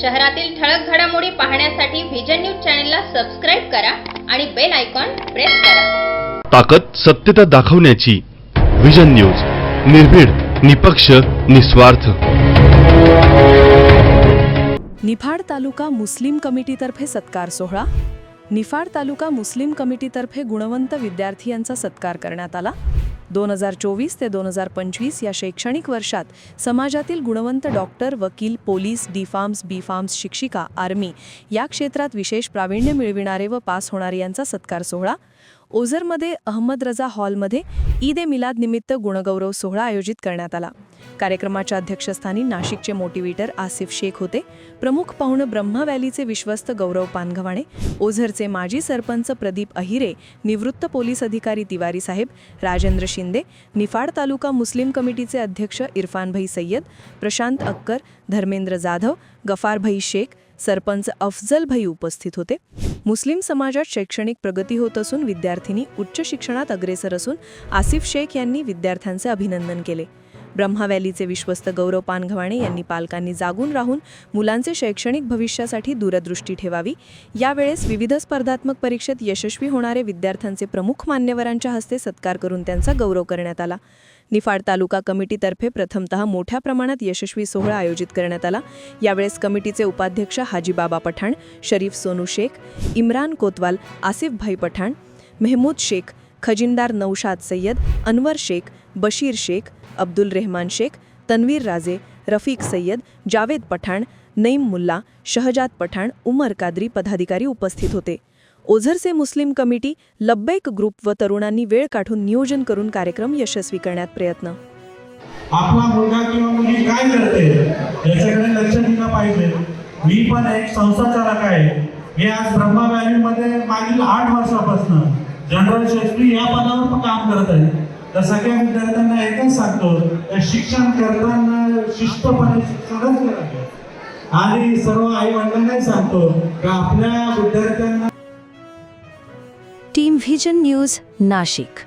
शहरातील ठळक घडामोडी पाहण्यासाठी व्हिजन न्यूज चॅनलला सबस्क्राईब करा आणि बेल आयकॉन प्रेस करा. ताकद सत्यता दाखवण्याची विजन न्यूज निर्भीड निपक्ष निस्वार्थ. निफाड तालुका मुस्लिम कमिटीतर्फे सत्कार सोहळा. निफाड तालुका मुस्लिम कमिटीतर्फे गुणवंत विद्यार्थी यांचा सत्कार करण्यात आला. दोन हजार चोवीस ते दोन हजार पंचवीस या शैक्षणिक वर्षात समाजातील गुणवंत डॉक्टर वकील police D pharms B pharms शिक्षिका आर्मी या क्षेत्रात विशेष प्रावीण्य मिळविणारे व पास होणारे यांचा सत्कार सोहळा. ओझरमध्ये अहमद रजा हॉलमध्ये ईद ए मिलाद निमित्त गुणगौरव सोहळा आयोजित करण्यात आला. कार्यक्रमाच्या अध्यक्षस्थानी नाशिकचे मोटिवेटर आसिफ शेख होते. प्रमुख पाहुणे ब्रह्मा व्हॅलीचे विश्वस्त गौरव पानघवाणे ओझरचे माजी सरपंच प्रदीप अहिरे निवृत्त पोलीस अधिकारी तिवारी साहेब राजेंद्र शिंदे निफाड तालुका मुस्लिम कमिटीचे अध्यक्ष इरफानभाई सय्यद प्रशांत अक्कर धर्मेंद्र जाधव गफारभाई शेख सरपंच अफजलभाई उपस्थित होते. मुस्लिम समाजात शैक्षणिक प्रगती होत असून विद्यार्थिनी उच्च शिक्षणात अग्रेसर असून आसिफ शेख यांनी विद्यार्थ्यांचे अभिनंदन केले. ब्रह्मा व्हॅलीचे विश्वस्त गौरव पानघवाणे यांनी पालकांनी जागून राहून मुलांचे शैक्षणिक भविष्यासाठी दूरदृष्टी ठेवावी. यावेळेस विविध स्पर्धात्मक परीक्षेत यशस्वी होणारे विद्यार्थ्यांचे प्रमुख मान्यवरांच्या हस्ते सत्कार करून त्यांचा गौरव करण्यात आला. निफाड तालुका कमिटीतर्फे प्रथमतः मोठ्या प्रमाणात यशस्वी सोहळा आयोजित करण्यात आला. यावेळेस कमिटीचे उपाध्यक्ष हाजीबाबा पठाण शरीफ सोनू शेख इम्रान कोतवाल आसिफभाई पठाण मेहमूद शेख खजिनदार नौशाद सय्यद अनवर शेख बशीर शेख अब्दुल रेहमान शेख तन्वीर राजे रफीक सय्यद जावेद पठाण नईम मुल्ला शहजाद पठाण उमर कादरी पदाधिकारी उपस्थित होते. ओझरचे मुस्लिम कमिटी लब्बैक ग्रुप व तरुणांनी वेळ काढून नियोजन करून कार्यक्रम यशस्वी करण्यात प्रयत्न. आपला मुलगा किंवा मुलगी काय करते याच्याकडे लक्ष दिलं पाहिजे. मी पण एक संस्था चालक आहे. मी आज ब्रह्मा व्हॅलीमध्ये मागील आठ वर्षापासून जनरल शेट्टी या पदावर पण काम करत आहे. तर सगळ्या विद्यार्थ्यांना एकच सांगतो तर शिक्षण करताना शिस्तपणे शिक्षणच करावे आणि सर्व आई वडिलांनाही सांगतो का आपल्या विद्यार्थ्यांना टीम व्हिजन न्यूज नाशिक